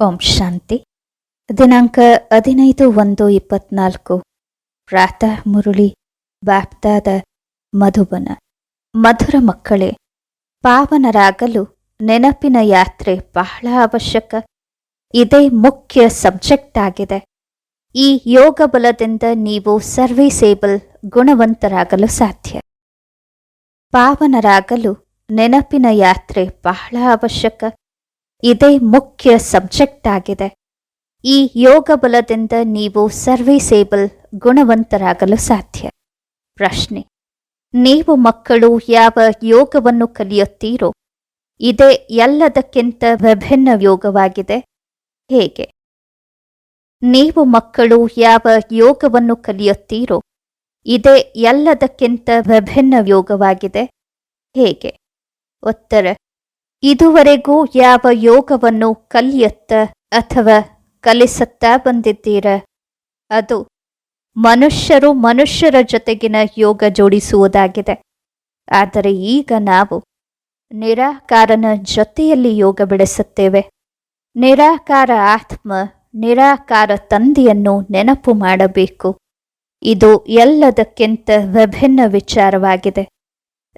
ಓಂ ಶಾಂತಿ. ದಿನಾಂಕ ಹದಿನೈದು ಒಂದು ಇಪ್ಪತ್ನಾಲ್ಕು. ಪ್ರಾತಃ ಮುರುಳಿ ವ್ಯಾಪ್ತಾದ ಮಧುಬನ. ಮಧುರ ಮಕ್ಕಳೇ, ಪಾವನರಾಗಲು ನೆನಪಿನ ಯಾತ್ರೆ ಬಹಳ ಅವಶ್ಯಕ. ಇದೇ ಮುಖ್ಯ ಸಬ್ಜೆಕ್ಟ್ ಆಗಿದೆ. ಈ ಯೋಗ ಬಲದಿಂದ ನೀವು ಸರ್ವಿಸೇಬಲ್, ಗುಣವಂತರಾಗಲು ಸಾಧ್ಯ. ಪಾವನರಾಗಲು ನೆನಪಿನ ಯಾತ್ರೆ ಬಹಳ ಅವಶ್ಯಕ. ಇದೇ ಮುಖ್ಯ ಸಬ್ಜೆಕ್ಟ್ ಆಗಿದೆ. ಈ ಯೋಗ ಬಲದಿಂದ ನೀವು ಸರ್ವಿಸೇಬಲ್, ಗುಣವಂತರಾಗಲು ಸಾಧ್ಯ. ಪ್ರಶ್ನೆ. ನೀವು ಮಕ್ಕಳು ಯಾವ ಯೋಗವನ್ನು ಕಲಿಯುತ್ತೀರೋ, ಇದೇ ಎಲ್ಲದಕ್ಕಿಂತ ವಿಭಿನ್ನ ಯೋಗವಾಗಿದೆ. ಹೇಗೆ? ನೀವು ಮಕ್ಕಳು ಯಾವ ಯೋಗವನ್ನು ಕಲಿಯುತ್ತೀರೋ, ಇದೇ ಎಲ್ಲದಕ್ಕಿಂತ ವಿಭಿನ್ನ ಯೋಗವಾಗಿದೆ. ಹೇಗೆ? ಉತ್ತರ. ಇದುವರೆಗೂ ಯಾವ ಯೋಗವನ್ನು ಕಲಿಯತ್ತ ಅಥವಾ ಕಲಿಸುತ್ತಾ ಬಂದಿದ್ದೀರ? ಅದು ಮನುಷ್ಯರು ಮನುಷ್ಯರ ಜೊತೆಗಿನ ಯೋಗ ಜೋಡಿಸುವುದಾಗಿದೆ. ಆದರೆ ಈಗ ನಾವು ನಿರಾಕಾರನ ಜೊತೆಯಲ್ಲಿ ಯೋಗ ಬೆಳೆಸುತ್ತೇವೆ. ನಿರಾಕಾರ ಆತ್ಮ, ನಿರಾಕಾರ ತಂದೆಯನ್ನು ನೆನಪು ಮಾಡಬೇಕು. ಇದು ಎಲ್ಲದಕ್ಕಿಂತ ವಿಭಿನ್ನ ವಿಚಾರವಾಗಿದೆ.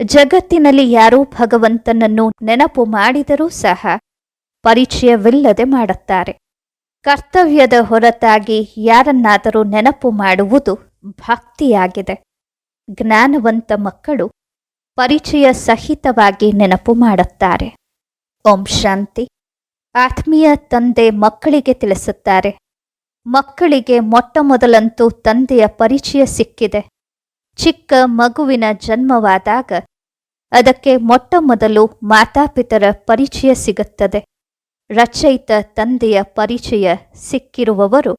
ಜಗತ್ತಿನಲ್ಲಿ ಯಾರೂ ಭಗವಂತನನ್ನು ನೆನಪು ಮಾಡಿದರೂ ಸಹ ಪರಿಚಯವಿಲ್ಲದೆ ಮಾಡುತ್ತಾರೆ. ಕರ್ತವ್ಯದ ಹೊರತಾಗಿ ಯಾರನ್ನಾದರೂ ನೆನಪು ಮಾಡುವುದು ಭಕ್ತಿಯಾಗಿದೆ. ಜ್ಞಾನವಂತ ಮಕ್ಕಳು ಪರಿಚಯ ಸಹಿತವಾಗಿ ನೆನಪು ಮಾಡುತ್ತಾರೆ. ಓಂ ಶಾಂತಿ. ಆತ್ಮೀಯ ತಂದೆ ಮಕ್ಕಳಿಗೆ ತಿಳಿಸುತ್ತಾರೆ. ಮಕ್ಕಳಿಗೆ ಮೊಟ್ಟ ಮೊದಲಂತೂ ತಂದೆಯ ಪರಿಚಯ ಸಿಕ್ಕಿದೆ. ಚಿಕ್ಕ ಮಗುವಿನ ಜನ್ಮವಾದಾಗ ಅದಕ್ಕೆ ಮೊಟ್ಟ ಮೊದಲು ಮಾತಾಪಿತರ ಪರಿಚಯ ಸಿಗುತ್ತದೆ. ರಚಯಿತ ತಂದೆಯ ಪರಿಚಯ ಸಿಕ್ಕಿರುವವರು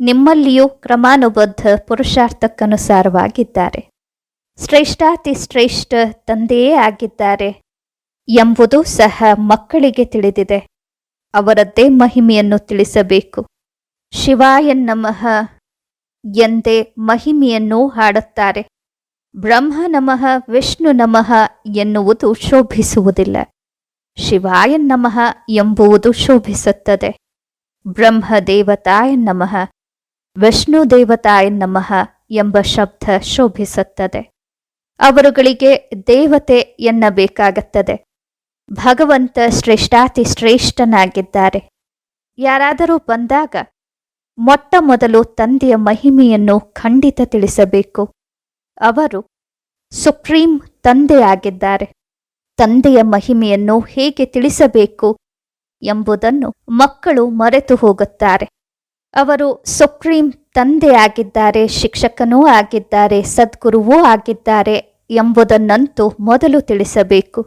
ನಿಮ್ಮಲ್ಲಿಯೂ ಕ್ರಮಾನುಬದ್ಧ ಪುರುಷಾರ್ಥಕ್ಕನುಸಾರವಾಗಿದ್ದಾರೆ. ಶ್ರೇಷ್ಠಾತಿ ಶ್ರೇಷ್ಠ ತಂದೆಯೇ ಆಗಿದ್ದಾರೆ ಎಂಬುದು ಸಹ ಮಕ್ಕಳಿಗೆ ತಿಳಿದಿದೆ. ಅವರದ್ದೇ ಮಹಿಮೆಯನ್ನು ತಿಳಿಸಬೇಕು. ಶಿವಾಯ ನಮಃ. ಎಂದೇ ಮಹಿಮೆಯನ್ನು ಹಾಡುತ್ತಾರೆ. ಬ್ರಹ್ಮ ನಮಃ, ವಿಷ್ಣು ನಮಃ ಎನ್ನುವುದು ಶೋಭಿಸುವುದಿಲ್ಲ. ಶಿವಾಯ ನಮಃ ಎಂಬುವುದು ಶೋಭಿಸುತ್ತದೆ. ಬ್ರಹ್ಮ ದೇವತಾಯ ನಮಃ, ವಿಷ್ಣು ದೇವತಾಯ ನಮಃ ಎಂಬ ಶಬ್ದ ಶೋಭಿಸುತ್ತದೆ. ಅವರುಗಳಿಗೆ ದೇವತೆ ಎನ್ನಬೇಕಾಗುತ್ತದೆ. ಭಗವಂತ ಶ್ರೇಷ್ಠಾತಿ ಶ್ರೇಷ್ಠನಾಗಿದ್ದಾರೆ. ಯಾರಾದರೂ ಬಂದಾಗ ಮೊಟ್ಟ ಮೊದಲು ತಂದೆಯ ಮಹಿಮೆಯನ್ನು ಖಂಡಿತ ತಿಳಿಸಬೇಕು. ಅವರು ಸುಪ್ರೀಂ ತಂದೆಯಾಗಿದ್ದಾರೆ. ತಂದೆಯ ಮಹಿಮೆಯನ್ನು ಹೇಗೆ ತಿಳಿಸಬೇಕು ಎಂಬುದನ್ನು ಮಕ್ಕಳು ಮರೆತು ಹೋಗುತ್ತಾರೆ. ಅವರು ಸುಪ್ರೀಂ ತಂದೆಯಾಗಿದ್ದಾರೆ, ಶಿಕ್ಷಕನೂ ಆಗಿದ್ದಾರೆ, ಸದ್ಗುರುವೂ ಆಗಿದ್ದಾರೆ ಎಂಬುದನ್ನಂತೂ ಮೊದಲು ತಿಳಿಸಬೇಕು.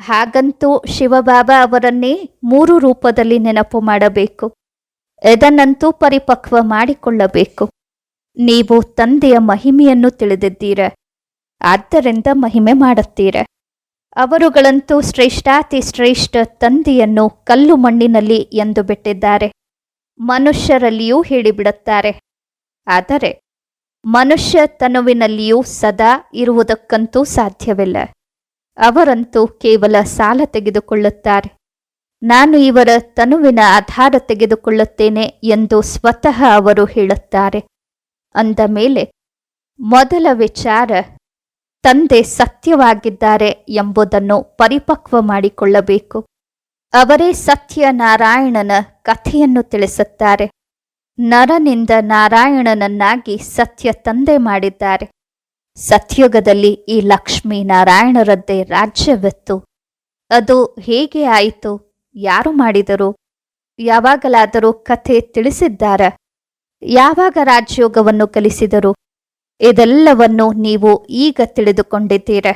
ಹಾಗಂತೂ ಶಿವಬಾಬಾ ಅವರನ್ನೇ ಮೂರು ರೂಪದಲ್ಲಿ ನೆನಪು ಮಾಡಬೇಕು. ಇದನ್ನಂತೂ ಪರಿಪಕ್ವ ಮಾಡಿಕೊಳ್ಳಬೇಕು. ನೀವು ತಂದೆಯ ಮಹಿಮೆಯನ್ನು ತಿಳಿದಿದ್ದೀರ. ಆದ್ದರಿಂದ ಮಹಿಮೆ ಮಾಡುತ್ತೀರ. ಅವರುಗಳಂತೂ ಶ್ರೇಷ್ಠಾತಿ ಶ್ರೇಷ್ಠ ತಂದೆಯನ್ನು ಕಲ್ಲು ಮಣ್ಣಿನಲ್ಲಿ ಎಂದು ಬಿಟ್ಟಿದ್ದಾರೆ. ಮನುಷ್ಯರಲ್ಲಿಯೂ ಹೇಳಿಬಿಡುತ್ತಾರೆ. ಆದರೆ ಮನುಷ್ಯ ತನುವಿನಲ್ಲಿಯೂ ಸದಾ ಇರುವುದಕ್ಕಂತೂ ಸಾಧ್ಯವಿಲ್ಲ. ಅವರಂತೂ ಕೇವಲ ಸಾಲ ತೆಗೆದುಕೊಳ್ಳುತ್ತಾರೆ. ನಾನು ಇವರ ತನುವಿನ ಆಧಾರ ತೆಗೆದುಕೊಳ್ಳುತ್ತೇನೆ ಎಂದು ಸ್ವತಃ ಅವರು ಹೇಳುತ್ತಾರೆ. ಅಂದ ಮೇಲೆ, ಮೊದಲ ವಿಚಾರ, ತಂದೆ ಸತ್ಯವಾಗಿದ್ದಾರೆ ಎಂಬುದನ್ನು ಪರಿಪಕ್ವ ಮಾಡಿಕೊಳ್ಳಬೇಕು. ಅವರೇ ಸತ್ಯನಾರಾಯಣನ ಕಥೆಯನ್ನು ತಿಳಿಸುತ್ತಾರೆ. ನರನಿಂದ ನಾರಾಯಣನನ್ನಾಗಿ ಸತ್ಯ ತಂದೆ ಮಾಡಿದ್ದಾರೆ. ಸತ್ಯುಗದಲ್ಲಿ ಈ ಲಕ್ಷ್ಮೀ ನಾರಾಯಣರದ್ದೇ ರಾಜ್ಯವಿತ್ತು. ಅದು ಹೇಗೆ ಆಯಿತು? ಯಾರು ಮಾಡಿದರು, ಯಾವಾಗಲಾದರೂ ಕಥೆ ತಿಳಿಸಿದ್ದಾರ. ಯಾವಾಗ ರಾಜಯೋಗವನ್ನು ಕಲಿಸಿದರು, ಇದೆಲ್ಲವನ್ನು ನೀವು ಈಗ ತಿಳಿದುಕೊಂಡಿದ್ದೀರ.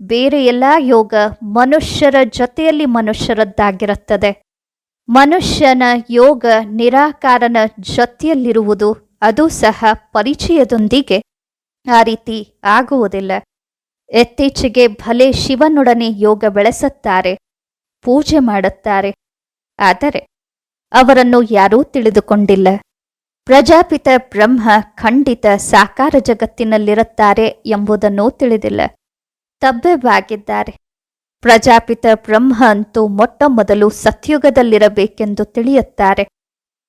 ಬೇರೆ ಎಲ್ಲ ಯೋಗ ಮನುಷ್ಯರ ಜೊತೆಯಲ್ಲಿ ಮನುಷ್ಯರದ್ದಾಗಿರುತ್ತದೆ. ಮನುಷ್ಯನ ಯೋಗ ನಿರಾಕಾರನ ಜೊತೆಯಲ್ಲಿರುವುದು ಅದು ಸಹ ಪರಿಚಯದೊಂದಿಗೆ ಆ ರೀತಿ ಆಗುವುದಿಲ್ಲ. ಇತ್ತೀಚೆಗೆ ಭಲೆ ಶಿವನೊಡನೆ ಯೋಗ ಬೆಳೆಸುತ್ತಾರೆ. ಪೂಜೆ ಮಾಡುತ್ತಾರೆ. ಆದರೆ ಅವರನ್ನು ಯಾರೂ ತಿಳಿದುಕೊಂಡಿಲ್ಲ. ಪ್ರಜಾಪಿತ ಬ್ರಹ್ಮ ಖಂಡಿತ ಸಾಕಾರ ಜಗತ್ತಿನಲ್ಲಿರುತ್ತಾರೆ ಎಂಬುದನ್ನು ತಿಳಿದಿಲ್ಲ. ತಬ್ಬೆಬಾಗಿದ್ದಾರೆ ಪ್ರಜಾಪಿತ ಬ್ರಹ್ಮ ಅಂತೂ ಮೊಟ್ಟ ಮೊದಲು ಸತ್ಯುಗದಲ್ಲಿರಬೇಕೆಂದು ತಿಳಿಯುತ್ತಾರೆ.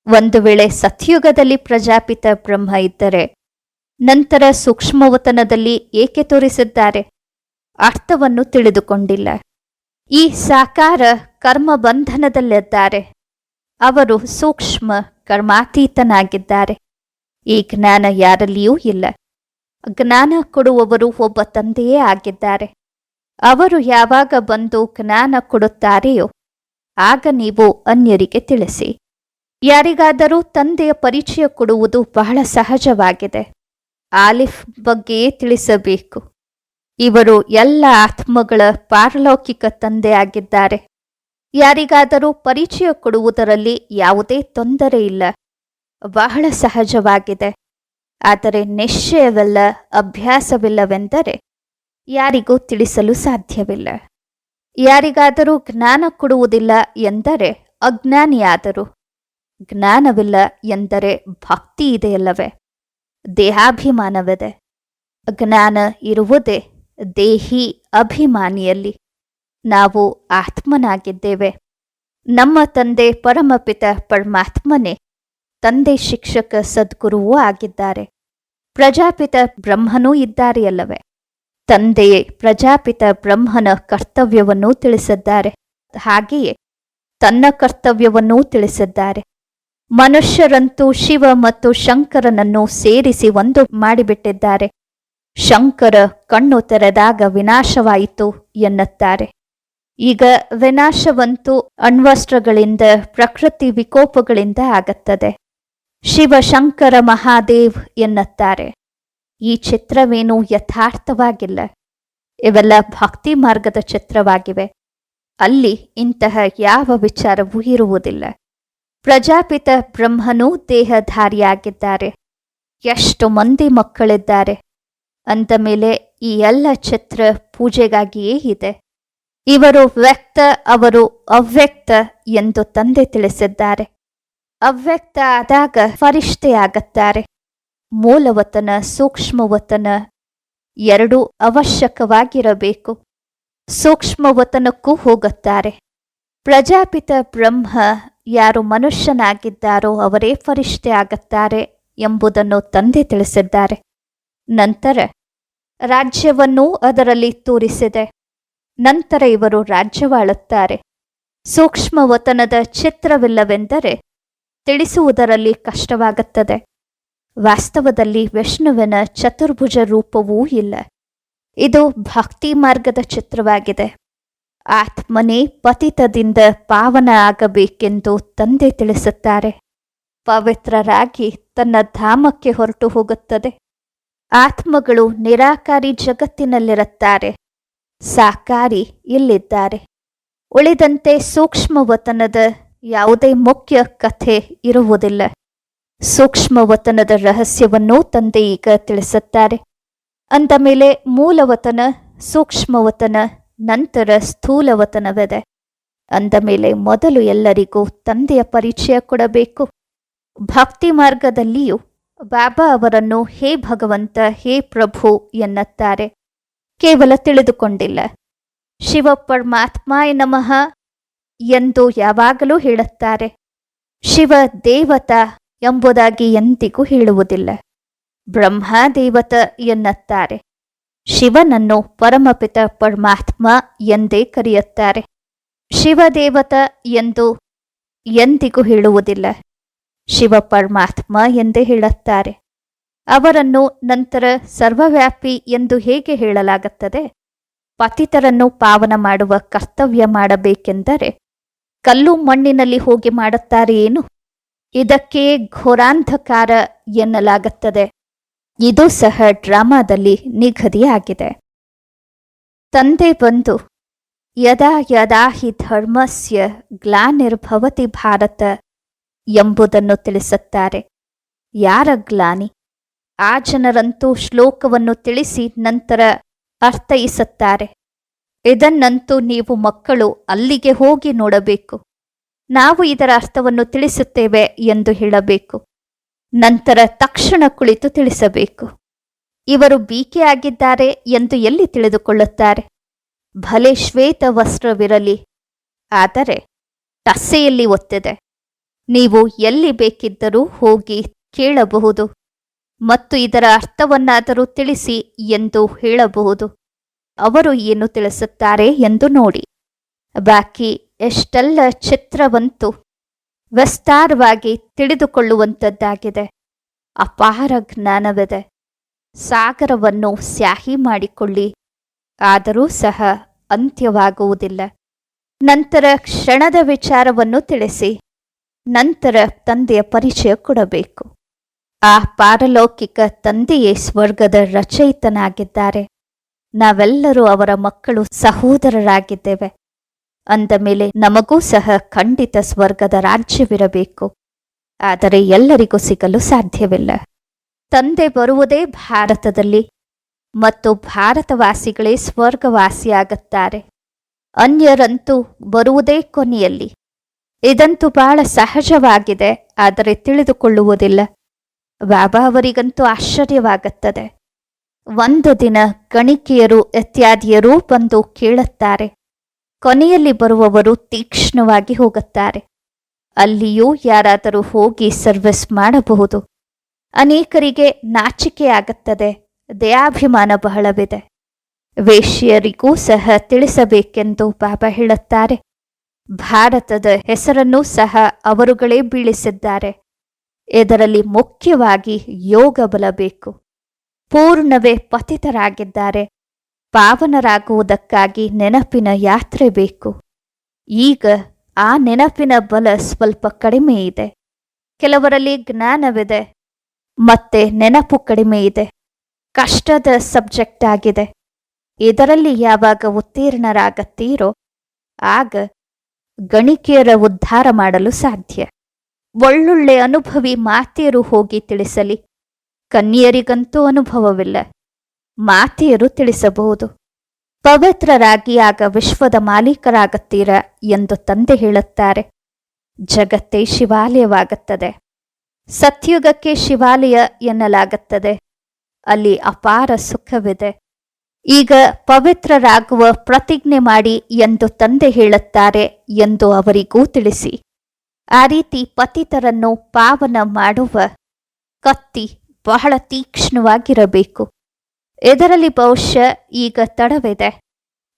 ಒಂದು ವೇಳೆ ಸತ್ಯುಗದಲ್ಲಿ ಪ್ರಜಾಪಿತ ಬ್ರಹ್ಮ ಇದ್ದರೆ ನಂತರ ಸೂಕ್ಷ್ಮವತನದಲ್ಲಿ ಏಕೆ ತೋರಿಸಿದ್ದಾರೆ? ಅರ್ಥವನ್ನು ತಿಳಿದುಕೊಂಡಿಲ್ಲ. ಈ ಸಾಕಾರ ಕರ್ಮ ಬಂಧನದಲ್ಲಿದ್ದಾರೆ ಅವರು ಸೂಕ್ಷ್ಮ ಕರ್ಮಾತೀತನಾಗಿದ್ದಾರೆ. ಈ ಜ್ಞಾನ ಯಾರಲ್ಲಿಯೂ ಇಲ್ಲ. ಜ್ಞಾನ ಕೊಡುವವರು ಒಬ್ಬ ತಂದೆಯೇ ಆಗಿದ್ದಾರೆ. ಅವರು ಯಾವಾಗ ಬಂದು ಜ್ಞಾನ ಕೊಡುತ್ತಾರೆಯೋ, ಆಗ ನೀವು ಅನ್ಯರಿಗೆ ತಿಳಿಸಿ. ಯಾರಿಗಾದರೂ ತಂದೆಯ ಪರಿಚಯ ಕೊಡುವುದು ಬಹಳ ಸಹಜವಾಗಿದೆ. ಆಲಿಫ್ ಬಗ್ಗೆಯೇ ತಿಳಿಸಬೇಕು. ಇವರು ಎಲ್ಲ ಆತ್ಮಗಳ ಪಾರಲೌಕಿಕ ತಂದೆ ಆಗಿದ್ದಾರೆ ಯಾರಿಗಾದರೂ ಪರಿಚಯ ಕೊಡುವುದರಲ್ಲಿ ಯಾವುದೇ ತೊಂದರೆ ಇಲ್ಲ. ಬಹಳ ಸಹಜವಾಗಿದೆ. ಆದರೆ ನಿಶ್ಚಯವೆಲ್ಲ, ಅಭ್ಯಾಸವಿಲ್ಲವೆಂದರೆ ಯಾರಿಗೂ ತಿಳಿಸಲು ಸಾಧ್ಯವಿಲ್ಲ. ಯಾರಿಗಾದರೂ ಜ್ಞಾನ ಕೊಡುವುದಿಲ್ಲ ಎಂದರೆ ಅಜ್ಞಾನಿಯಾದರು. ಜ್ಞಾನವಿಲ್ಲ ಎಂದರೆ ಭಕ್ತಿ ಇದೆಯಲ್ಲವೇ? ದೇಹಾಭಿಮಾನವಿದೆ. ಜ್ಞಾನ ಇರುವುದೇ ದೇಹಿ ಅಭಿಮಾನಿಯಲ್ಲಿ ನಾವು ಆತ್ಮನಾಗಿದ್ದೇವೆ. ನಮ್ಮ ತಂದೆ ಪರಮಪಿತ ಪರಮಾತ್ಮನೇ ತಂದೆ ಶಿಕ್ಷಕ ಸದ್ಗುರುವೂ ಆಗಿದ್ದಾರೆ. ಪ್ರಜಾಪಿತ ಬ್ರಹ್ಮನೂ ಇದ್ದಾರೆಯಲ್ಲವೇ ತಂದೆಯೇ ಪ್ರಜಾಪಿತ ಬ್ರಹ್ಮನ ಕರ್ತವ್ಯವನ್ನು ತಿಳಿಸಿದ್ದಾರೆ. ಹಾಗೆಯೇ ತನ್ನ ಕರ್ತವ್ಯವನ್ನೂ ತಿಳಿಸಿದ್ದಾರೆ. ಮನುಷ್ಯರಂತೂ ಶಿವ ಮತ್ತು ಶಂಕರನನ್ನು ಸೇರಿಸಿ ಒಂದು ಮಾಡಿಬಿಟ್ಟಿದ್ದಾರೆ. ಶಂಕರ ಕಣ್ಣು ತೆರೆದಾಗ ವಿನಾಶವಾಯಿತು ಎನ್ನುತ್ತಾರೆ. ಈಗ ವಿನಾಶವಂತೂ ಅಣ್ವಸ್ತ್ರಗಳಿಂದ, ಪ್ರಕೃತಿ ವಿಕೋಪಗಳಿಂದ ಆಗುತ್ತದೆ. ಶಿವಶಂಕರ ಮಹಾದೇವ್ ಎನ್ನುತ್ತಾರೆ. ಈ ಚಿತ್ರವೇನೂ ಯಥಾರ್ಥವಾಗಿಲ್ಲ. ಇವೆಲ್ಲ ಭಕ್ತಿ ಮಾರ್ಗದ ಚಿತ್ರವಾಗಿವೆ. ಅಲ್ಲಿ ಇಂತಹ ಯಾವ ವಿಚಾರವೂ ಇರುವುದಿಲ್ಲ. ಪ್ರಜಾಪಿತ ಬ್ರಹ್ಮನೂ ದೇಹಧಾರಿಯಾಗಿದ್ದಾರೆ. ಎಷ್ಟು ಮಂದಿ ಮಕ್ಕಳಿದ್ದಾರೆ. ಅಂದ ಮೇಲೆ ಈ ಎಲ್ಲ ಛತ್ರ ಪೂಜೆಗಾಗಿಯೇ ಇದೆ. ಇವರು ವ್ಯಕ್ತ, ಅವರು ಅವ್ಯಕ್ತ ಎಂದು ತಂದೆ ತಿಳಿಸಿದ್ದಾರೆ. ಅವ್ಯಕ್ತ ಆದಾಗ ಫರಿಷ್ಠೆಯಾಗುತ್ತಾರೆ. ಮೂಲವತನ, ಸೂಕ್ಷ್ಮವತನ ಎರಡೂ ಅವಶ್ಯಕವಾಗಿರಬೇಕು. ಸೂಕ್ಷ್ಮವತನಕ್ಕೂ ಹೋಗುತ್ತಾರೆ. ಪ್ರಜಾಪಿತ ಬ್ರಹ್ಮ ಯಾರು ಮನುಷ್ಯನಾಗಿದ್ದಾರೋ ಅವರೇ ಫರಿಷ್ಠೆ ಆಗುತ್ತಾರೆ ಎಂಬುದನ್ನು ತಂದೆ ತಿಳಿಸಿದ್ದಾರೆ. ನಂತರ ರಾಜ್ಯವನ್ನು ಅದರಲ್ಲಿ ತೋರಿಸಿದೆ. ನಂತರ ಇವರು ರಾಜ್ಯವಾಳುತ್ತಾರೆ. ಸೂಕ್ಷ್ಮವತನದ ಚಿತ್ರವಿಲ್ಲವೆಂದರೆ ತಿಳಿಸುವುದರಲ್ಲಿ ಕಷ್ಟವಾಗುತ್ತದೆ. ವಾಸ್ತವದಲ್ಲಿ ವಿಷ್ಣುವಿನ ಚತುರ್ಭುಜ ರೂಪವೂ ಇಲ್ಲ. ಇದು ಭಕ್ತಿ ಮಾರ್ಗದ ಚಿತ್ರವಾಗಿದೆ ಆತ್ಮನೇ ಪತಿತದಿಂದ ಪಾವನ ಆಗಬೇಕೆಂದು ತಂದೆ ತಿಳಿಸುತ್ತಾರೆ. ಪವಿತ್ರರಾಗಿ ತನ್ನ ಧಾಮಕ್ಕೆ ಹೊರಟು ಹೋಗುತ್ತದೆ. ಆತ್ಮಗಳು ನಿರಾಕಾರಿ ಜಗತ್ತಿನಲ್ಲಿರುತ್ತಾರೆ, ಸಾಕಾರಿ ಇಲ್ಲಿದ್ದಾರೆ. ಉಳಿದಂತೆ ಸೂಕ್ಷ್ಮವತನದ ಯಾವುದೇ ಮುಖ್ಯ ಕಥೆ ಇರುವುದಿಲ್ಲ. ಸೂಕ್ಷ್ಮವತನದ ರಹಸ್ಯವನ್ನು ತಂದೆ ಈಗ ತಿಳಿಸುತ್ತಾರೆ. ಅಂದ ಮೇಲೆ ಮೂಲವತನ, ಸೂಕ್ಷ್ಮವತನ, ನಂತರ ಸ್ಥೂಲವತನವಿದೆ. ಅಂದ ಮೇಲೆ ಮೊದಲು ಎಲ್ಲರಿಗೂ ತಂದೆಯ ಪರಿಚಯ ಕೊಡಬೇಕು. ಭಕ್ತಿ ಮಾರ್ಗದಲ್ಲಿಯೂ ಬಾಬಾ ಅವರನ್ನು ಹೇ ಭಗವಂತ, ಹೇ ಪ್ರಭು ಎನ್ನುತ್ತಾರೆ. ಕೇವಲ ತಿಳಿದುಕೊಂಡಿಲ್ಲ. ಶಿವ ಪರಮಾತ್ಮಾಯ ನಮಃ ಎಂದು ಯಾವಾಗಲೂ ಹೇಳುತ್ತಾರೆ. ಶಿವ ದೇವತ ಎಂಬುದಾಗಿ ಎಂದಿಗೂ ಹೇಳುವುದಿಲ್ಲ. ಬ್ರಹ್ಮ ದೇವತ ಎನ್ನುತ್ತಾರೆ. ಶಿವನನ್ನು ಪರಮಪಿತ ಪರಮಾತ್ಮ ಎಂದೇ ಕರೆಯುತ್ತಾರೆ. ಶಿವದೇವತ ಎಂದು ಎಂದಿಗೂ ಹೇಳುವುದಿಲ್ಲ. ಶಿವ ಪರಮಾತ್ಮ ಎಂದೇ ಹೇಳುತ್ತಾರೆ. ಅವರನ್ನು ನಂತರ ಸರ್ವವ್ಯಾಪಿ ಎಂದು ಹೇಗೆ ಹೇಳಲಾಗುತ್ತದೆ? ಪತಿತರನ್ನು ಪಾವನ ಮಾಡುವ ಕರ್ತವ್ಯ ಮಾಡಬೇಕೆಂದರೆ ಕಲ್ಲು ಮಣ್ಣಿನಲ್ಲಿ ಹೋಗಿ ಮಾಡುತ್ತಾರೆ ಏನು? ಇದಕ್ಕೆ ಘೋರಾಂಧಕಾರ ಎನ್ನಲಾಗುತ್ತದೆ. ಇದು ಸಹ ಡ್ರಾಮಾದಲ್ಲಿ ನಿಗದಿಯಾಗಿದೆ. ತಂದೆ ಬಂದು, ಯದಾ ಯದಾ ಹಿ ಧರ್ಮಸ್ಯ ಗ್ಲಾನಿರ್ಭವತಿ ಭಾರತ ಎಂಬುದನ್ನು ತಿಳಿಸುತ್ತಾರೆ. ಯಾರ ಗ್ಲಾನಿ? ಆ ಜನರಂತೂ ಶ್ಲೋಕವನ್ನು ತಿಳಿಸಿ ನಂತರ ಅರ್ಥೈಸುತ್ತಾರೆ. ಇದನ್ನಂತೂ ನೀವು ಮಕ್ಕಳು ಅಲ್ಲಿಗೆ ಹೋಗಿ ನೋಡಬೇಕು. ನಾವು ಇದರ ಅರ್ಥವನ್ನು ತಿಳಿಸುತ್ತೇವೆ ಎಂದು ಹೇಳಬೇಕು. ನಂತರ ತಕ್ಷಣ ಕುಳಿತು ತಿಳಿಸಬೇಕು. ಇವರು ಬೀಕೆ ಆಗಿದ್ದಾರೆ ಎಂದು ಎಲ್ಲಿ ತಿಳಿದುಕೊಳ್ಳುತ್ತಾರೆ? ಭಲೆ ಶ್ವೇತ ವಸ್ತ್ರವಿರಲಿ ಆದರೆ ಟಸ್ಸೆಯಲ್ಲಿ ಒತ್ತಿದೆ. ನೀವು ಎಲ್ಲಿ ಬೇಕಿದ್ದರೂ ಹೋಗಿ ಕೇಳಬಹುದು ಮತ್ತು ಇದರ ಅರ್ಥವನ್ನಾದರೂ ತಿಳಿಸಿ ಎಂದು ಹೇಳಬಹುದು. ಅವರು ಏನು ತಿಳಿಸುತ್ತಾರೆ ಎಂದು ನೋಡಿ. ಬಾಕಿ ಎಷ್ಟೆಲ್ಲ ಚಿತ್ರವಂತೂ ವಿಸ್ತಾರವಾಗಿ ತಿಳಿದುಕೊಳ್ಳುವಂಥದ್ದಾಗಿದೆ. ಅಪಾರ ಜ್ಞಾನವಿದೆ. ಸಾಗರವನ್ನು ಸ್ಯಾಹಿ ಮಾಡಿಕೊಳ್ಳಿ. ಆದರೂ ಸಹ ಅಂತ್ಯವಾಗುವುದಿಲ್ಲ. ನಂತರ ಕ್ಷಣದ ವಿಚಾರವನ್ನು ತಿಳಿಸಿ. ನಂತರ ತಂದೆಯ ಪರಿಚಯ ಕೊಡಬೇಕು. ಆ ಪಾರಲೌಕಿಕ ತಂದೆಯೇ ಸ್ವರ್ಗದ ರಚಯಿತನಾಗಿದ್ದಾರೆ. ನಾವೆಲ್ಲರೂ ಅವರ ಮಕ್ಕಳು ಸಹೋದರರಾಗಿದ್ದೇವೆ. ಅಂದ ಮೇಲೆ ನಮಗೂ ಸಹ ಖಂಡಿತ ಸ್ವರ್ಗದ ರಾಜ್ಯವಿರಬೇಕು. ಆದರೆ ಎಲ್ಲರಿಗೂ ಸಿಗಲು ಸಾಧ್ಯವಿಲ್ಲ. ತಂದೆ ಬರುವುದೇ ಭಾರತದಲ್ಲಿ. ಮತ್ತು ಭಾರತವಾಸಿಗಳೇ ಸ್ವರ್ಗವಾಸಿಯಾಗುತ್ತಾರೆ. ಅನ್ಯರಂತೂ ಬರುವುದೇ ಕೊನೆಯಲ್ಲಿ. ಇದಂತೂ ಬಹಳ ಸಹಜವಾಗಿದೆ, ಆದರೆ ತಿಳಿದುಕೊಳ್ಳುವುದಿಲ್ಲ. ಬಾಬಾ ಅವರಿಗಂತೂ ಆಶ್ಚರ್ಯವಾಗುತ್ತದೆ. ಒಂದು ದಿನ ಗಣಿಕೆಯರು ಇತ್ಯಾದಿಯರೂ ಬಂದು ಕೇಳುತ್ತಾರೆ. ಕೊನೆಯಲ್ಲಿ ಬರುವವರು ತೀಕ್ಷ್ಣವಾಗಿ ಹೋಗುತ್ತಾರೆ. ಅಲ್ಲಿಯೂ ಯಾರಾದರೂ ಹೋಗಿ ಸರ್ವಿಸ್ ಮಾಡಬಹುದು. ಅನೇಕರಿಗೆ ನಾಚಿಕೆಯಾಗುತ್ತದೆ. ದಯಾಭಿಮಾನ ಬಹಳವಿದೆ. ವೇಶ್ಯರಿಗೂ ಸಹ ತಿಳಿಸಬೇಕೆಂದು ಬಾಬಾ ಹೇಳುತ್ತಾರೆ. ಭಾರತದ ಹೆಸರನ್ನು ಸಹ ಅವರುಗಳೇ ಬೀಳಿಸಿದ್ದಾರೆ. ಇದರಲ್ಲಿ ಮುಖ್ಯವಾಗಿ ಯೋಗ ಬಲ ಬೇಕು ಪೂರ್ಣವೇ ಪತಿತರಾಗಿದ್ದಾರೆ. ಪಾವನರಾಗುವುದಕ್ಕಾಗಿ ನೆನಪಿನ ಯಾತ್ರೆ ಬೇಕು. ಈಗ ಆ ನೆನಪಿನ ಬಲ ಸ್ವಲ್ಪ ಕಡಿಮೆ ಇದೆ. ಕೆಲವರಲ್ಲಿ ಜ್ಞಾನವಿದೆ. ಮತ್ತೆ ನೆನಪು ಕಡಿಮೆ ಇದೆ. ಕಷ್ಟದ ಸಬ್ಜೆಕ್ಟ್ ಆಗಿದೆ. ಇದರಲ್ಲಿ ಯಾವಾಗ ಉತ್ತೀರ್ಣರಾಗತ್ತೀರೋ, ಆಗ ಗಣಿಕೆಯರ ಉದ್ಧಾರ ಮಾಡಲು ಸಾಧ್ಯ. ಒಳ್ಳೊಳ್ಳೆ ಅನುಭವಿ ಮಾತೆಯರು ಹೋಗಿ ತಿಳಿಸಲಿ. ಕನ್ಯರಿಗಂತೂ ಅನುಭವವಿಲ್ಲ. ಮಾತೆಯರು ತಿಳಿಸಬಹುದು. ಪವಿತ್ರರಾಗಿ ಆಗ ವಿಶ್ವದ ಮಾಲೀಕರಾಗುತ್ತೀರ ಎಂದು ತಂದೆ ಹೇಳುತ್ತಾರೆ. ಜಗತ್ತೇ ಶಿವಾಲಯವಾಗುತ್ತದೆ. ಸತ್ಯುಗಕ್ಕೆ ಶಿವಾಲಯ ಎನ್ನಲಾಗುತ್ತದೆ. ಅಲ್ಲಿ ಅಪಾರ ಸುಖವಿದೆ. ಈಗ ಪವಿತ್ರರಾಗುವ ಪ್ರತಿಜ್ಞೆ ಮಾಡಿ ಎಂದು ತಂದೆ ಹೇಳುತ್ತಾರೆ ಎಂದು ಅವರಿಗೂ ತಿಳಿಸಿ. ಆ ರೀತಿ ಪತಿತರನ್ನು ಪಾವನ ಮಾಡುವ ಕತ್ತಿ ಬಹಳ ತೀಕ್ಷ್ಣವಾಗಿರಬೇಕು. ಇದರಲ್ಲಿ ಬಹುಶಃ ಈಗ ತಡವಿದೆ.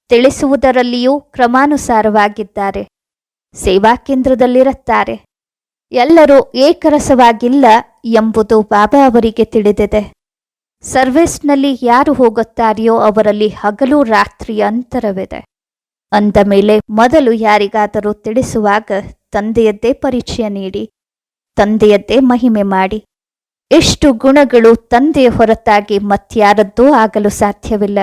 ತಿಳಿಸುವುದರಲ್ಲಿಯೂ ಕ್ರಮಾನುಸಾರವಾಗಿದ್ದಾರೆ. ಸೇವಾ ಕೇಂದ್ರದಲ್ಲಿರುತ್ತಾರೆ. ಎಲ್ಲರೂ ಏಕರಸವಾಗಿಲ್ಲ ಎಂಬುದು ಬಾಬಾ ಅವರಿಗೆ ತಿಳಿದಿದೆ. ಸರ್ವಿಸ್ನಲ್ಲಿ ಯಾರು ಹೋಗುತ್ತಾರೆಯೋ ಅವರಲ್ಲಿ ಹಗಲು ರಾತ್ರಿ ಅಂತರವಿದೆ. ಅಂದ ಮೇಲೆ ಮೊದಲು ಯಾರಿಗಾದರೂ ತಿಳಿಸುವಾಗ ತಂದೆಯದ್ದೇ ಪರಿಚಯ ನೀಡಿ, ತಂದೆಯದ್ದೇ ಮಹಿಮೆ ಮಾಡಿ. ಎಷ್ಟು ಗುಣಗಳು ತಂದೆಯ ಹೊರತಾಗಿ ಮತ್ಯಾರದ್ದೂ ಆಗಲು ಸಾಧ್ಯವಿಲ್ಲ.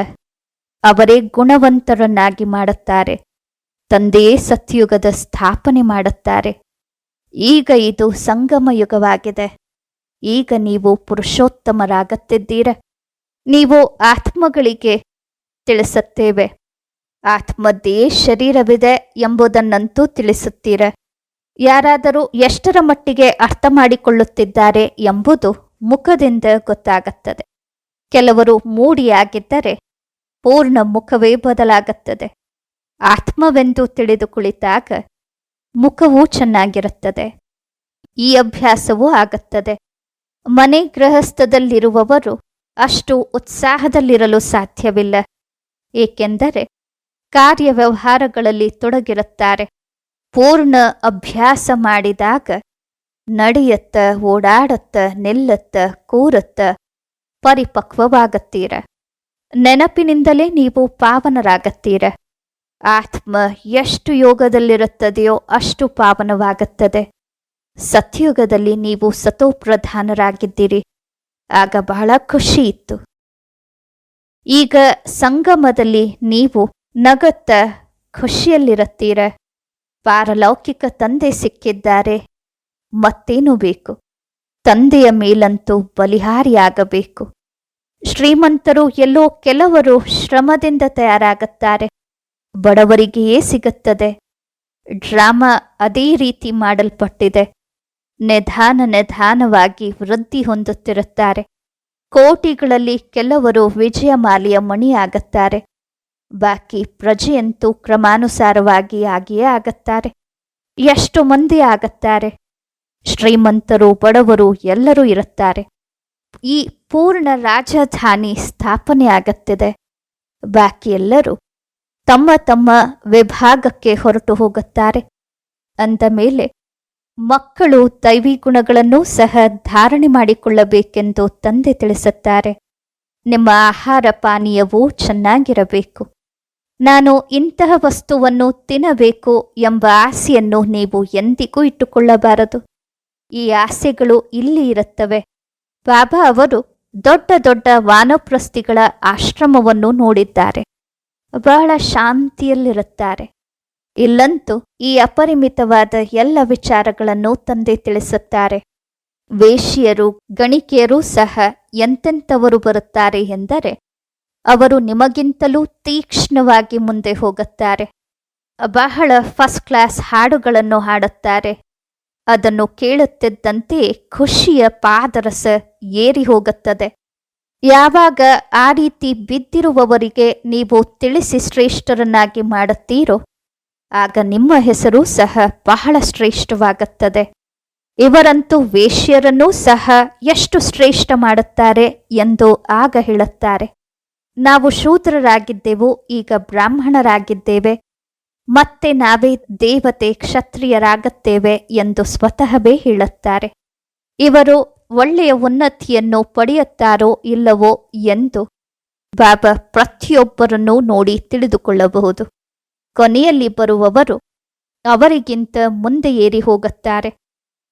ಅವರೇ ಗುಣವಂತರನ್ನಾಗಿ ಮಾಡುತ್ತಾರೆ. ತಂದೆಯೇ ಸತ್ಯುಗದ ಸ್ಥಾಪನೆ ಮಾಡುತ್ತಾರೆ. ಈಗ ಇದು ಸಂಗಮ ಯುಗವಾಗಿದೆ ಈಗ ನೀವು ಪುರುಷೋತ್ತಮರಾಗತ್ತಿದ್ದೀರ. ನೀವು ಆತ್ಮಗಳಿಗೆ ತಿಳಿಸುತ್ತೇವೆ. ಆತ್ಮದ್ದೇ ಶರೀರವಿದೆ ಎಂಬುದನ್ನಂತೂ ತಿಳಿಸುತ್ತೀರ. ಯಾರಾದರೂ ಎಷ್ಟರ ಮಟ್ಟಿಗೆ ಅರ್ಥ ಮಾಡಿಕೊಳ್ಳುತ್ತಿದ್ದಾರೆ ಎಂಬುದು ಮುಖದಿಂದ ಗೊತ್ತಾಗುತ್ತದೆ. ಕೆಲವರು ಮೂಡಿಯಾಗಿದ್ದರೆ ಪೂರ್ಣ ಮುಖವೇ ಬದಲಾಗುತ್ತದೆ. ಆತ್ಮವೆಂದು ತಿಳಿದು ಕುಳಿತಾಗ ಮುಖವೂ ಚೆನ್ನಾಗಿರುತ್ತದೆ. ಈ ಅಭ್ಯಾಸವೂ ಆಗುತ್ತದೆ. ಮನೆ ಗೃಹಸ್ಥದಲ್ಲಿರುವವರು ಅಷ್ಟು ಉತ್ಸಾಹದಲ್ಲಿರಲು ಸಾಧ್ಯವಿಲ್ಲ. ಏಕೆಂದರೆ ಕಾರ್ಯ ವ್ಯವಹಾರಗಳಲ್ಲಿ ತೊಡಗಿರುತ್ತಾರೆ. ಪೂರ್ಣ ಅಭ್ಯಾಸ ಮಾಡಿದಾಗ ನಡೆಯತ್ತ, ಓಡಾಡತ್ತ, ನಿಲ್ಲತ್ತ, ಕೂರತ್ತ ಪರಿಪಕ್ವವಾಗುತ್ತೀರ. ನೆನಪಿನಿಂದಲೇ ನೀವು ಪಾವನರಾಗುತ್ತೀರ. ಆತ್ಮ ಎಷ್ಟು ಯೋಗದಲ್ಲಿರುತ್ತದೆಯೋ ಅಷ್ಟು ಪಾವನವಾಗುತ್ತದೆ. ಸತ್ಯುಗದಲ್ಲಿ ನೀವು ಸತೋಪ್ರಧಾನರಾಗಿದ್ದೀರಿ. ಆಗ ಬಹಳ ಖುಷಿ ಇತ್ತು ಈಗ ಸಂಗಮದಲ್ಲಿ ನೀವು ನಗತ್ತ ಖುಷಿಯಲ್ಲಿರುತ್ತೀರ. ಪಾರಲೌಕಿಕ ತಂದೆ ಸಿಕ್ಕಿದ್ದಾರೆ. ಮತ್ತೇನು ಬೇಕು? ತಂದೆಯ ಮೇಲಂತೂ ಬಲಿಹಾರಿಯಾಗಬೇಕು. ಶ್ರೀಮಂತರು ಎಲ್ಲೋ ಕೆಲವರು ಶ್ರಮದಿಂದ ತಯಾರಾಗುತ್ತಾರೆ. ಬಡವರಿಗೆಯೇ ಸಿಗುತ್ತದೆ. ಡ್ರಾಮಾ ಅದೇ ರೀತಿ ಮಾಡಲ್ಪಟ್ಟಿದೆ. ನಿಧಾನ ನಿಧಾನವಾಗಿ ವೃದ್ಧಿ ಹೊಂದುತ್ತಿರುತ್ತಾರೆ. ಕೋಟಿಗಳಲ್ಲಿ ಕೆಲವರು ವಿಜಯಮಾಲೆಯ ಮಣಿಯಾಗುತ್ತಾರೆ. ಬಾಕಿ ಪ್ರಜೆಯಂತೂ ಕ್ರಮಾನುಸಾರವಾಗಿ ಆಗಿಯೇ ಆಗುತ್ತಾರೆ. ಎಷ್ಟು ಮಂದಿ ಆಗುತ್ತಾರೆ? ಶ್ರೀಮಂತರು, ಬಡವರು ಎಲ್ಲರೂ ಇರುತ್ತಾರೆ. ಈ ಪೂರ್ಣ ರಾಜಧಾನಿ ಸ್ಥಾಪನೆ ಆಗುತ್ತಿದೆ ಬಾಕಿ ಎಲ್ಲರೂ ತಮ್ಮ ತಮ್ಮ ವಿಭಾಗಕ್ಕೆ ಹೊರಟು ಹೋಗುತ್ತಾರೆ. ಅಂದ ಮೇಲೆ ಮಕ್ಕಳು ದೈವಿ ಗುಣಗಳನ್ನು ಸಹ ಧಾರಣೆ ಮಾಡಿಕೊಳ್ಳಬೇಕೆಂದು ತಂದೆ ತಿಳಿಸುತ್ತಾರೆ. ನಿಮ್ಮ ಆಹಾರ ಪಾನೀಯವೂ ಚೆನ್ನಾಗಿರಬೇಕು. ನಾನು ಇಂತಹ ವಸ್ತುವನ್ನು ತಿನ್ನಬೇಕು ಎಂಬ ಆಸೆಯನ್ನು ನೀವು ಎಂದಿಗೂ ಇಟ್ಟುಕೊಳ್ಳಬಾರದು. ಈ ಆಸೆಗಳು ಇಲ್ಲಿ ಇರುತ್ತವೆ. ಬಾಬಾ ಅವರು ದೊಡ್ಡ ದೊಡ್ಡ ವಾನಪ್ರಸ್ಥಿಗಳ ಆಶ್ರಮವನ್ನು ನೋಡಿದ್ದಾರೆ. ಬಹಳ ಶಾಂತಿಯಲ್ಲಿರುತ್ತಾರೆ. ಇಲ್ಲಂತೂ ಈ ಅಪರಿಮಿತವಾದ ಎಲ್ಲ ವಿಚಾರಗಳನ್ನು ತಂದೆ ತಿಳಿಸುತ್ತಾರೆ. ವೇಶ್ಯರು ಗಣಿಕೆಯರೂ ಸಹ ಎಂತೆಂಥವರು ಬರುತ್ತಾರೆ ಎಂದರೆ, ಅವರು ನಿಮಗಿಂತಲೂ ತೀಕ್ಷ್ಣವಾಗಿ ಮುಂದೆ ಹೋಗುತ್ತಾರೆ. ಬಹಳ ಫಸ್ಟ್ ಕ್ಲಾಸ್ ಹಾಡುಗಳನ್ನು ಹಾಡುತ್ತಾರೆ. ಅದನ್ನು ಕೇಳುತ್ತಿದ್ದಂತೆ ಖುಷಿಯ ಪಾದರಸ ಏರಿ ಹೋಗುತ್ತದೆ. ಯಾವಾಗ ಆ ರೀತಿ ಬಿದ್ದಿರುವವರಿಗೆ ನೀವು ತಿಳಿಸಿ ಶ್ರೇಷ್ಠರನ್ನಾಗಿ ಮಾಡುತ್ತೀರೋ ಆಗ ನಿಮ್ಮ ಹೆಸರು ಸಹ ಬಹಳ ಶ್ರೇಷ್ಠವಾಗುತ್ತದೆ. ಇವರಂತೂ ವೇಶ್ಯರನ್ನೂ ಸಹ ಎಷ್ಟು ಶ್ರೇಷ್ಠ ಮಾಡುತ್ತಾರೆ ಎಂದು ಆಗ ಹೇಳುತ್ತಾರೆ. ನಾವು ಶೂದ್ರರಾಗಿದ್ದೆವು, ಈಗ ಬ್ರಾಹ್ಮಣರಾಗಿದ್ದೇವೆ. ಮತ್ತೆ ನಾವೇ ದೇವತೆ ಕ್ಷತ್ರಿಯರಾಗುತ್ತೇವೆ ಎಂದು ಸ್ವತಃವೇ ಹೇಳುತ್ತಾರೆ. ಇವರು ಒಳ್ಳೆಯ ಉನ್ನತಿಯನ್ನು ಪಡೆಯುತ್ತಾರೋ ಇಲ್ಲವೋ ಎಂದು ಬಾಬಾ ಪ್ರತಿಯೊಬ್ಬರನ್ನೂ ನೋಡಿ ತಿಳಿದುಕೊಳ್ಳಬಹುದು. ಕೊನೆಯಲ್ಲಿ ಬರುವವರು ಅವರಿಗಿಂತ ಮುಂದೆ ಏರಿ ಹೋಗುತ್ತಾರೆ.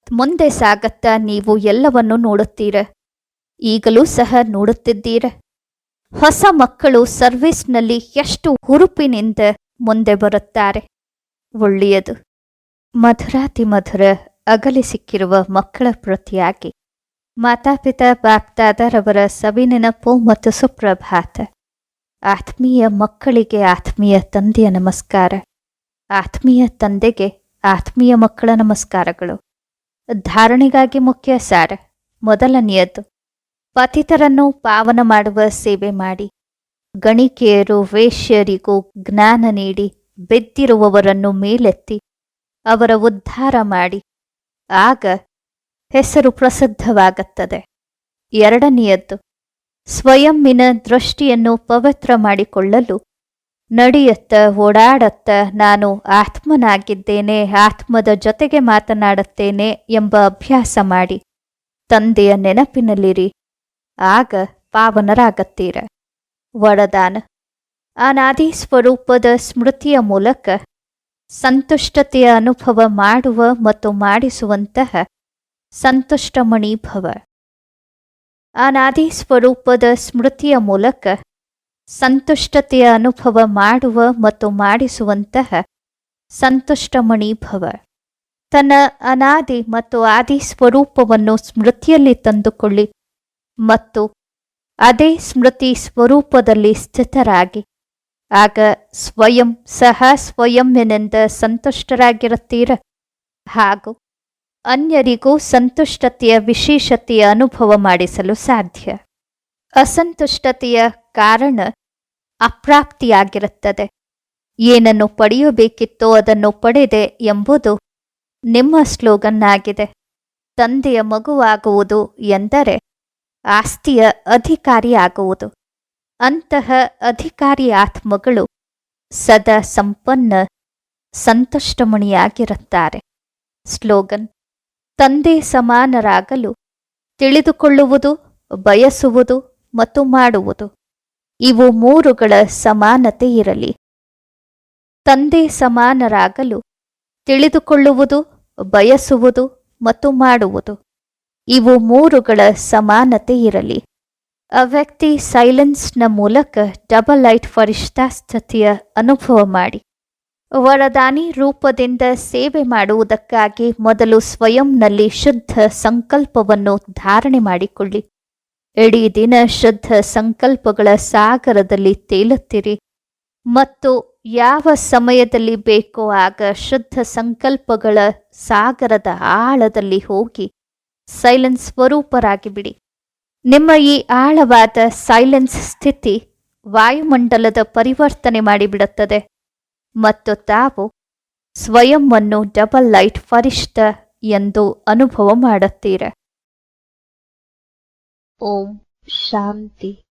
ಮುಂದೆ ಸಾಗತ್ತಾ ನೀವು ಎಲ್ಲವನ್ನು ನೋಡುತ್ತೀರ? ಈಗಲೂ ಸಹ ನೋಡುತ್ತಿದ್ದೀರ? ಹೊಸ ಮಕ್ಕಳು ಸರ್ವಿಸ್ನಲ್ಲಿ ಎಷ್ಟು ಹುರುಪಿನಿಂದ ಮುಂದೆ ಬರುತ್ತಾರೆ. ಒಳ್ಳೆಯದು. ಮಧುರಾತಿ ಮಧುರ ಅಗಲಿ ಸಿಕ್ಕಿರುವ ಮಕ್ಕಳ ಪ್ರತಿಯಾಗಿ. ಮಾತಾಪಿತಾ ಬಾಪ್ತಾದರವರ ಸವಿನೆನಪು ಮತ್ತು ಸುಪ್ರಭಾತ. ಆತ್ಮೀಯ ಮಕ್ಕಳಿಗೆ ಆತ್ಮೀಯ ತಂದೆಯ ನಮಸ್ಕಾರ. ಆತ್ಮೀಯ ತಂದೆಗೆ ಆತ್ಮೀಯ ಮಕ್ಕಳ ನಮಸ್ಕಾರಗಳು. ಧಾರಣೆಗಾಗಿ ಮುಖ್ಯ ಸಾರ. ಮೊದಲನೆಯದು, ಪತಿತರನ್ನು ಪಾವನ ಮಾಡುವ ಸೇವೆ ಮಾಡಿ. ಗಣಿಕೆಯರು, ವೇಶ್ಯರಿಗೂ ಜ್ಞಾನ ನೀಡಿ, ಬೆದ್ದಿರುವವರನ್ನು ಮೇಲೆತ್ತಿ, ಅವರ ಉದ್ಧಾರ ಮಾಡಿ. ಆಗ ಹೆಸರು ಪ್ರಸಿದ್ಧವಾಗುತ್ತದೆ. ಎರಡನೆಯದ್ದು ಸ್ವಯಂಮಿನ ದೃಷ್ಟಿಯನ್ನು ಪವಿತ್ರ ಮಾಡಿಕೊಳ್ಳಲು ನಡೆಯುತ್ತ ಓಡಾಡತ್ತ ನಾನು ಆತ್ಮನಾಗಿದ್ದೇನೆ, ಆತ್ಮದ ಜೊತೆಗೆ ಮಾತನಾಡುತ್ತೇನೆ ಎಂಬ ಅಭ್ಯಾಸ ಮಾಡಿ ತಂದೆಯ ನೆನಪಿನಲ್ಲಿರಿ. ಆಗ ಪಾವನರಾಗತ್ತೀರ. ವರದಾನ. ಅನಾದಿ ಸ್ವರೂಪದ ಸ್ಮೃತಿಯ ಮೂಲಕ ಸಂತುಷ್ಟತೆಯ ಅನುಭವ ಮಾಡುವ ಮತ್ತು ಮಾಡಿಸುವಂತಹ ಸಂತುಷ್ಟಮಣಿ ಭವ ಅನಾದಿ ಸ್ವರೂಪದ ಸ್ಮೃತಿಯ ಮೂಲಕ ಸಂತುಷ್ಟತೆಯ ಅನುಭವ ಮಾಡುವ ಮತ್ತು ಮಾಡಿಸುವಂತಹ ಸಂತುಷ್ಟಮಣಿ ಭವ. ತನ್ನ ಅನಾದಿ ಮತ್ತು ಆದಿ ಸ್ವರೂಪವನ್ನು ಸ್ಮೃತಿಯಲ್ಲಿ ತಂದುಕೊಳ್ಳಿ ಮತ್ತು ಅದೇ ಸ್ಮೃತಿ ಸ್ವರೂಪದಲ್ಲಿ ಸ್ಥಿತರಾಗಿ, ಆಗ ಸ್ವಯಂ ಸಹ ಸ್ವಯಂನಿಂದ ಸಂತುಷ್ಟರಾಗಿರುತ್ತೀರ? ಹಾಗೂ ಅನ್ಯರಿಗೂ ಸಂತುಷ್ಟತೆಯ ವಿಶೇಷತೆಯ ಅನುಭವ ಮಾಡಿಸಲು ಸಾಧ್ಯ. ಅಸಂತುಷ್ಟತೆಯ ಕಾರಣ ಅಪ್ರಾಪ್ತಿಯಾಗಿರುತ್ತದೆ. ಏನನ್ನು ಪಡೆಯಬೇಕಿತ್ತೋ ಅದನ್ನು ಪಡೆದೆ ಎಂಬುದು ನಿಮ್ಮ ಸ್ಲೋಗನ್ ಆಗಿದೆ ತಂದೆಯ ಮಗುವಾಗುವುದು ಎಂದರೆ ಆಸ್ತಿಯ ಅಧಿಕಾರಿಯಾಗುವುದು. ಅಂತಹ ಅಧಿಕಾರಿ ಆತ್ಮಗಳು ಸದಾ ಸಂಪನ್ನ, ಸಂತುಷ್ಟಮಣಿಯಾಗಿರುತ್ತಾರೆ. ಸ್ಲೋಗನ್ ತಂದೆ ಸಮಾನರಾಗಲು ತಿಳಿದುಕೊಳ್ಳುವುದು, ಬಯಸುವುದು ಮತ್ತು ಮಾಡುವುದು. ಇವು ಮೂರುಗಳ ಸಮಾನತೆ ಇರಲಿ. ತಂದೆ ಸಮಾನರಾಗಲು ತಿಳಿದುಕೊಳ್ಳುವುದು, ಬಯಸುವುದು ಮತ್ತು ಮಾಡುವುದು. ಇವು ಮೂರುಗಳ ಸಮಾನತೆ ಇರಲಿ. ಆ ವ್ಯಕ್ತಿ ಸೈಲೆನ್ಸ್ನ ಮೂಲಕ ಡಬಲ್ ಲೈಟ್ ಫರಿಷ್ಠಾ ಸ್ಥಿತಿಯ ಅನುಭವ ಮಾಡಿ. ವರದಾನಿ ರೂಪದಿಂದ ಸೇವೆ ಮಾಡುವುದಕ್ಕಾಗಿ ಮೊದಲು ಸ್ವಯಂನಲ್ಲಿ ಶುದ್ಧ ಸಂಕಲ್ಪವನ್ನು ಧಾರಣೆ ಮಾಡಿಕೊಳ್ಳಿ. ಇಡೀ ದಿನ ಶುದ್ಧ ಸಂಕಲ್ಪಗಳ ಸಾಗರದಲ್ಲಿ ತೇಲುತ್ತಿರಿ. ಮತ್ತು ಯಾವ ಸಮಯದಲ್ಲಿ ಬೇಕೋ ಆಗ ಶುದ್ಧ ಸಂಕಲ್ಪಗಳ ಸಾಗರದ ಆಳದಲ್ಲಿ ಹೋಗಿ ಸೈಲೆನ್ಸ್ ಸ್ವರೂಪರಾಗಿ ಬಿಡಿ ನಿಮ್ಮ ಈ ಆಳವಾದ ಸೈಲೆನ್ಸ್ ಸ್ಥಿತಿ ವಾಯುಮಂಡಲದ ಪರಿವರ್ತನೆ ಮಾಡಿಬಿಡುತ್ತದೆ. ಮತ್ತು ತಾವು ಸ್ವಯಂವನ್ನು ಡಬಲ್ ಲೈಟ್ ಫರಿಷ್ಠ ಎಂದು ಅನುಭವ ಮಾಡುತ್ತೀರ. ಓಂ ಶಾಂತಿ.